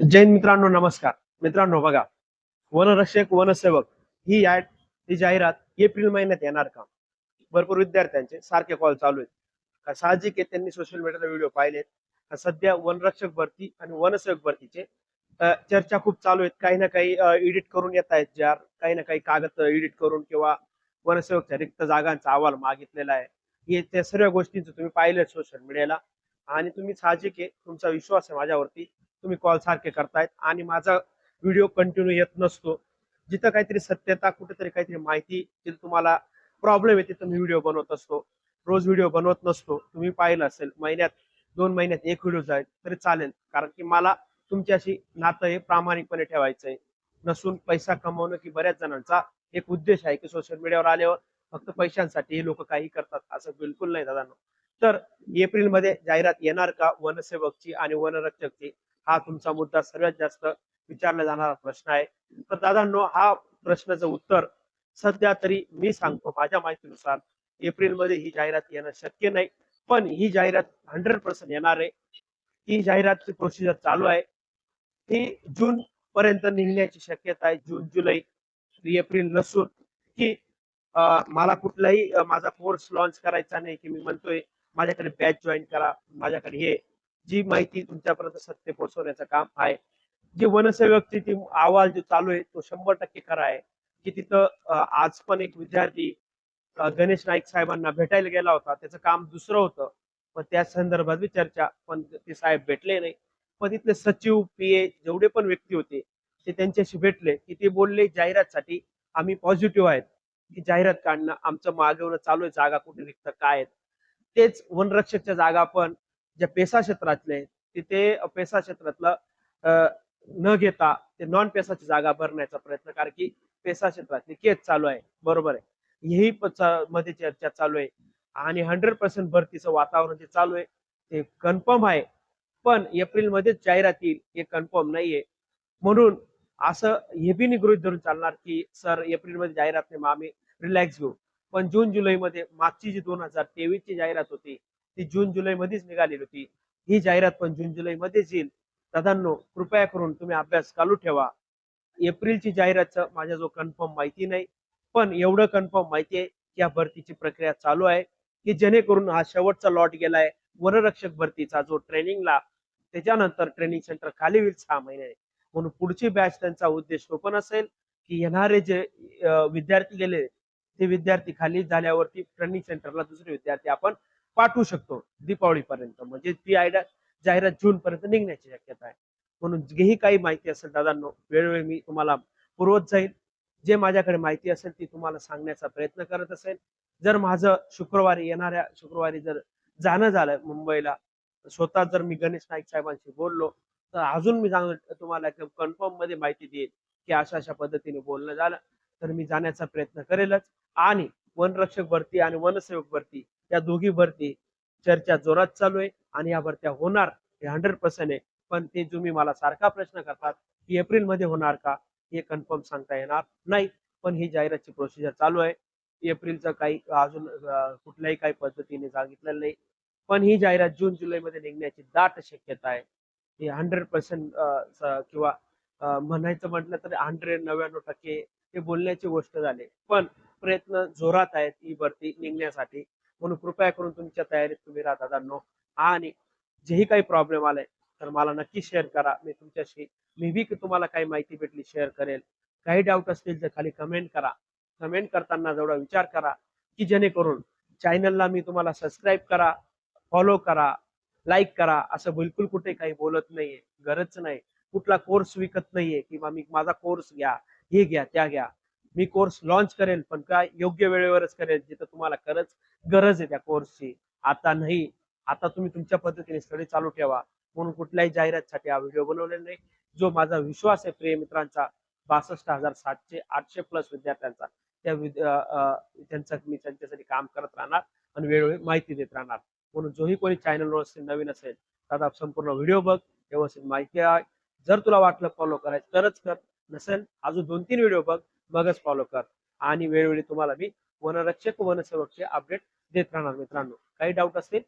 जैन मित्रांनो नमस्कार. मित्रांनो बघा वनरक्षक वनसेवक ही ऍड ही जाहिरात एप्रिल महिन्यात येणार का? भरपूर विद्यार्थ्यांचे सारखे कॉल चालू आहेत. साहजिक आहे त्यांनी सोशल मीडियाला व्हिडिओ पाहिलेत. सध्या वनरक्षक भरती आणि वनसेवक भरतीचे चर्चा खूप चालू आहेत. काही ना काही एडिट करून येत आहेत ज्या काही ना काही कागद एडिट करून किंवा वनसेवकच्या रिक्त जागांचा अहवाल मागितलेला आहे. हे त्या सर्व गोष्टींचं तुम्ही पाहिलं सोशल मीडियाला आणि तुम्ही साहजिक आहे तुमचा विश्वास आहे माझ्यावरती. तुम्ही कॉल सारखे करतायत आणि माझा व्हिडिओ कंटिन्यू येत नसतो. जिथं काहीतरी सत्यता कुठेतरी काहीतरी माहिती जिथे तुम्हाला प्रॉब्लेम आहे तुम्ही व्हिडिओ बनवत असतो. रोज व्हिडिओ बनवत नसतो. तुम्ही पाहिलं असेल महिन्यात दोन महिन्यात एक व्हिडिओ जाईल तरी चालेल. कारण की मला तुमच्याशी नातं हे प्रामाणिकपणे ठेवायचं आहे नसून पैसा कमवणं की बऱ्याच जणांचा एक उद्देश आहे की सोशल मीडियावर आल्यावर फक्त पैशांसाठी हे लोक काही करतात असं बिलकुल नाही दादा. तर एप्रिलमध्ये जाहिरात येणार का? वनसेवकची आणि वनरक्षकची? हा तुमचा मुद्दा सर्वात जास्त विचारला जाणारा प्रश्न आहे. तर दादांनो हा प्रश्नाचं उत्तर सध्या तरी मी सांगतो माझ्या माहितीनुसार एप्रिलमध्ये ही जाहिरात येणं शक्य नाही. पण ही जाहिरात हंड्रेड पर्सेंट येणार आहे. ही जाहिरातची प्रोसिजर चालू आहे. ही जून पर्यंत निघण्याची शक्यता आहे. जून जुलै एप्रिल नसून की मला कुठलाही माझा कोर्स लॉन्च करायचा नाही की मी म्हणतोय माझ्याकडे बॅच जॉईन करा माझ्याकडे हे जी माहिती तुमच्यापर्यंत सत्य पोहोचवण्याचं काम आहे. जे वनसेवकची ती अहवाल जो चालू आहे तो शंभर टक्के खरा आहे. की तिथं आज पण एक विद्यार्थी गणेश नाईक साहेबांना भेटायला गेला होता. त्याचं काम दुसरं होतं. पण त्या संदर्भात बी चर्चा पण ते साहेब भेटले नाही. पण तिथले सचिव पी ए जेवढे पण व्यक्ती होते ते त्यांच्याशी भेटले. की ते बोलले जाहिरातसाठी आम्ही पॉझिटिव्ह आहेत. की जाहिरात काढणं आमचं मागवणं चालू आहे. जागा कुठे निघतं काय आहेत? तेच वनरक्षकच्या जागा पण ज्या पेसा क्षेत्रातले आहेत तिथे पेसा क्षेत्रातलं न घेता ते नॉन पेसाची जागा भरण्याचा प्रयत्न कारण की पेसा क्षेत्रातली केस चालू आहे. बरोबर आहे. हेही मध्ये चर्चा चालू आहे. आणि हंड्रेड पर्सेंट भरतीचं वातावरण जे चालू आहे ते कन्फर्म आहे. पण एप्रिल मध्येच जाहिरात येईल हे कन्फर्म नाहीये. म्हणून असं हे बी निगृहित धरून चालणार की सर एप्रिलमध्ये जाहिरात नाही मग आम्ही रिलॅक्स घेऊ. पण जून जुलै मध्ये मागची जी दोन हजार तेवीस ची जाहिरात होती ती जून जुलै मध्येच निघालेली होती. ही जाहिरात पण जून जुलै मध्येच येईल. दादांनो कृपया करून तुम्ही अभ्यास चालू ठेवा. एप्रिलची जाहिरात माझ्या जो कन्फर्म माहिती नाही. पण एवढं कन्फर्म माहिती आहे की या भरतीची प्रक्रिया चालू आहे की जेणेकरून हा शेवटचा लॉट गेलाय. वनरक्षक भरतीचा जो ट्रेनिंगला त्याच्यानंतर ट्रेनिंग सेंटर खाली होईल सहा महिने म्हणून पुढची बॅच त्यांचा उद्देश तो पण असेल की येणारे जे विद्यार्थी गेले ते विद्यार्थी खाली झाल्यावरती ट्रेनिंग सेंटरला दुसरे विद्यार्थी आपण पाठवू शकतो दीपावलीपर्यंत. म्हणजे ती आयडिया जाहिरात जून पर्यंत निघण्याची शक्यता आहे. म्हणून जेही काही माहिती असेल दादांनो वेळोवेळी मी तुम्हाला पुरवत जाईल जे माझ्याकडे माहिती असेल ती तुम्हाला सांगण्याचा प्रयत्न करत असेल. जर माझं शुक्रवारी येणाऱ्या शुक्रवारी जर जाणं झालं मुंबईला स्वतः जर मी गणेश नाईक साहेबांशी बोललो तर अजून मी सांग तुम्हाला कन्फर्ममध्ये माहिती देईल की अशा अशा पद्धतीने बोलणं झालं. तर मी जाण्याचा प्रयत्न करेलच. आणि वनरक्षक भरती आणि वनसेवक भरती या दोघी भरती चर्चा जोरात चालू आहे आणि या भरत्या होणार हे हंड्रेड पर्सेंट आहे. पण ते तुम्ही मला सारखा प्रश्न करतात की एप्रिलमध्ये होणार का? हे कन्फर्म सांगता येणार नाही. पण ही जाहिरातची प्रोसिजर चालू आहे. एप्रिलचं काही अजून कुठल्याही काही पद्धतीने सांगितलेलं नाही. पण ही जाहिरात जून जुलै मध्ये निघण्याची दाट शक्यता आहे. हे हंड्रेड पर्सेंट किंवा म्हणायचं म्हटलं तर हंड्रेड नव्याण्णव टक्के हे बोलण्याची गोष्ट झाली. पण प्रयत्न जोरात आहेत ही भरती निघण्यासाठी. म्हणून कृपया करून तुमच्या तयारीत तुम्ही राहता दादांनो. आणि जेही काही प्रॉब्लेम आलाय तर मला नक्की शेअर करा. मी तुमच्याशी मी बी तुम्हाला काही माहिती भेटली शेअर करेल. काही डाऊट असतील तर खाली कमेंट करा. कमेंट करताना जेवढा विचार करा की जेणेकरून चॅनलला मी तुम्हाला सबस्क्राईब करा फॉलो करा लाईक करा. असं बिलकुल कुठे काही बोलत नाहीये गरज नाही. कुठला कोर्स विकत नाहीये किंवा मी माझा कोर्स घ्या हे घ्या त्या घ्या. मी कोर्स लॉन्च करेल पण काय योग्य वेळेवरच करेल जिथं तुम्हाला खरंच गरज आहे त्या कोर्सची आता नाही. आता तुम्ही तुमच्या पद्धतीने स्टडी चालू ठेवा. म्हणून कुठल्याही जाहिरातीसाठी हा व्हिडिओ बनवलेला नाही. जो माझा विश्वास आहे प्रिय मित्रांचा बासष्ट हजार सातशे आठशे प्लस विद्यार्थ्यांचा त्या त्यांचा त्यांचं मी त्यांच्यासाठी काम करत राहणार आणि वेळोवेळी माहिती देत राहणार. म्हणून जोही कोणी चॅनलवर असेल नवीन असेल दादा संपूर्ण व्हिडिओ बघ व्यवस्थित माहिती आहे. जर तुला वाटलं फॉलो करायचं तरच कर नसेल अजून दोन तीन व्हिडिओ बघ. मगच फॉलो कर. आणि वेळोवेळी तुम्हाला मी वनरक्षक वनसेवकचे अपडेट देत राहणार मित्रांनो. काही डाऊट असतील